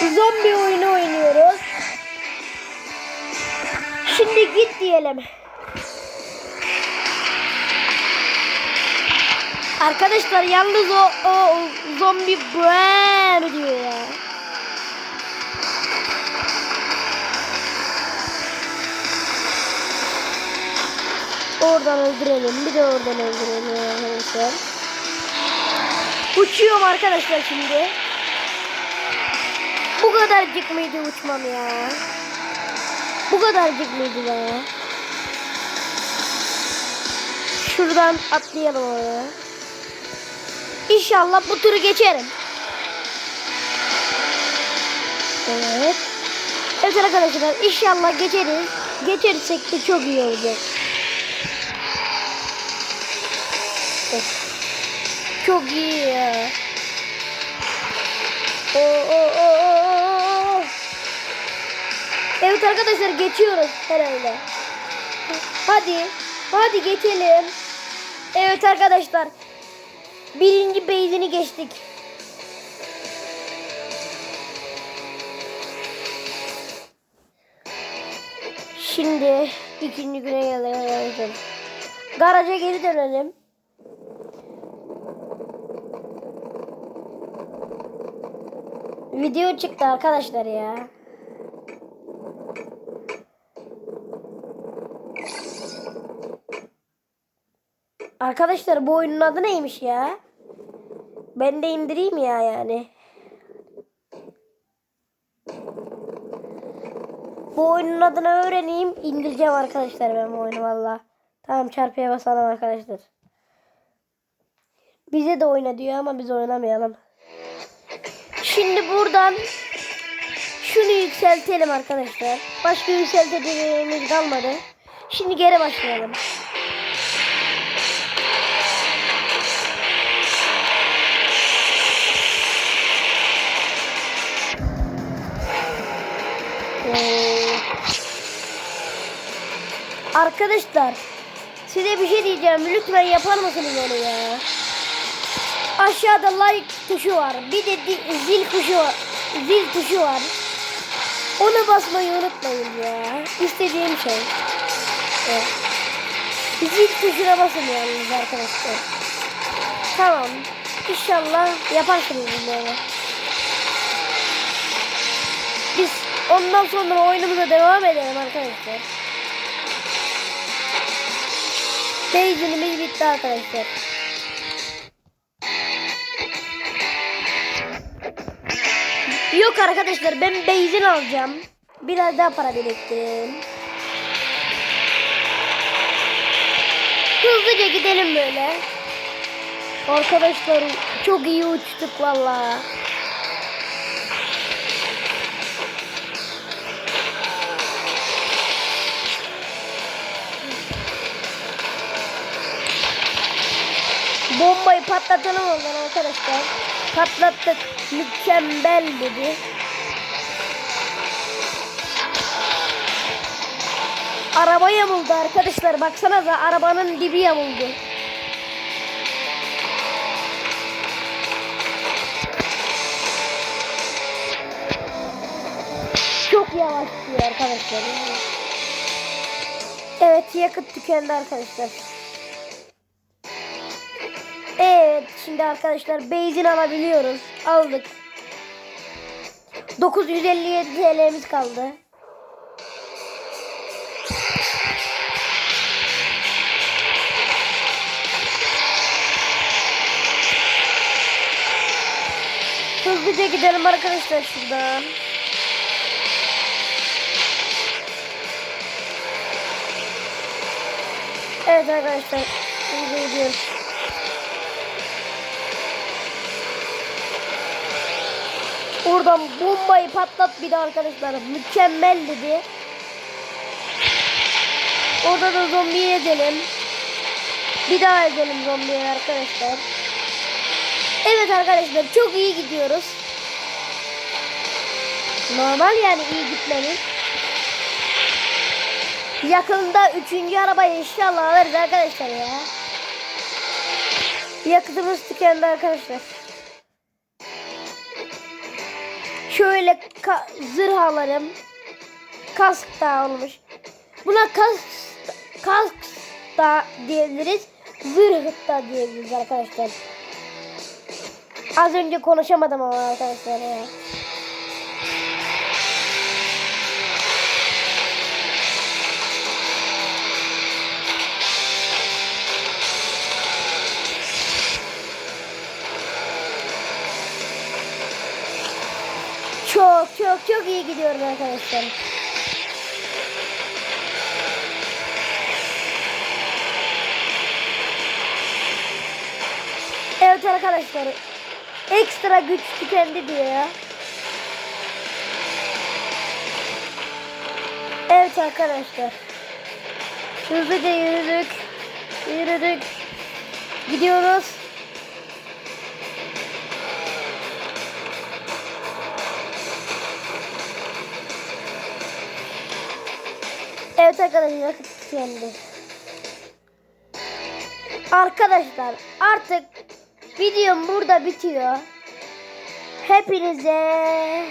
Zombi oyunu oynuyoruz. Şimdi git diyelim. Arkadaşlar yalnız o, o, o zombi böyle diyor ya. Oradan öldürelim. Bir de oradan öldürelim. Uçuyorum arkadaşlar şimdi. Bu kadarcık mıydı uçmam ya? Bu kadarcık mıydı ya? Şuradan atlayalım oraya. İnşallah bu turu geçerim. Evet. Evet arkadaşlar inşallah geçeriz. Geçersek de çok iyi olacak. Of. Çok iyi ya. Oo, oo, Evet arkadaşlar geçiyoruz herhalde. Hadi. Hadi geçelim. Evet arkadaşlar. Birinci beyzini geçtik. Şimdi ikinci güne gelelim. Garaja geri dönelim. Video çıktı arkadaşlar ya. Arkadaşlar bu oyunun adı neymiş ya? Ben de indireyim ya yani. Bu oyunun adını öğreneyim. indireceğim arkadaşlar ben bu oyunu valla. Tamam çarpıya basalım arkadaşlar. Bize de oyna diyor ama biz oynamayalım. Şimdi buradan şunu yükseltelim arkadaşlar. Başka yükselteceğimiz kalmadı. Şimdi geri başlayalım. Arkadaşlar size bir şey diyeceğim. Lütfen yapar mısınız onu ya? Aşağıda like tuşu var. Bir de zil tuşu var. Zil tuşu var. Ona basmayı unutmayın ya. İstediğim şey. Evet. Zil tuşuna basın yalnız arkadaşlar. Tamam. İnşallah yaparsınız bunları. Biz ondan sonra oyunumuza devam edelim arkadaşlar. Beyzinimiz bitti arkadaşlar. Yok arkadaşlar ben benzin alacağım. Biraz daha para biriktireyim. Hızlıca gidelim böyle. Arkadaşlar çok iyi uçtuk valla. Bombayı patlatalım ondan arkadaşlar. Patlattık. Mükemmel dedi. Araba yamuldu arkadaşlar. Baksanıza arabanın dibi yamuldu. Çok yavaş gidiyor arkadaşlar. Evet yakıt tükendi arkadaşlar. Şimdi arkadaşlar benzin alabiliyoruz. Aldık. 957 TL'miz kaldı. Hızlıca gidelim arkadaşlar şuradan. Evet arkadaşlar. Hızlı gidiyoruz. Oradan bombayı patlat bir de arkadaşlar. Mükemmel dedi. Orada da zombiyi edelim. Bir daha edelim zombiyi arkadaşlar. Evet arkadaşlar çok iyi gidiyoruz. Normal yani iyi gitmemiz. Yakında üçüncü arabayı inşallah alırız arkadaşlar ya. Yakıtımız tükendi arkadaşlar. Şöyle ka- zırh. Kask da olmuş. Buna kask, kask da diyebiliriz. Zırh da diyebiliriz arkadaşlar. Az önce konuşamadım ama arkadaşlar ya. Çok çok çok iyi gidiyorum arkadaşlar. Evet arkadaşlar. Ekstra güç tükendi diyor ya. Evet arkadaşlar. Hızlıca yürüdük. Yürüdük. Gidiyoruz. Evet arkadaşlar vakit tükendi. Arkadaşlar artık videom burada bitiyor. Hepinize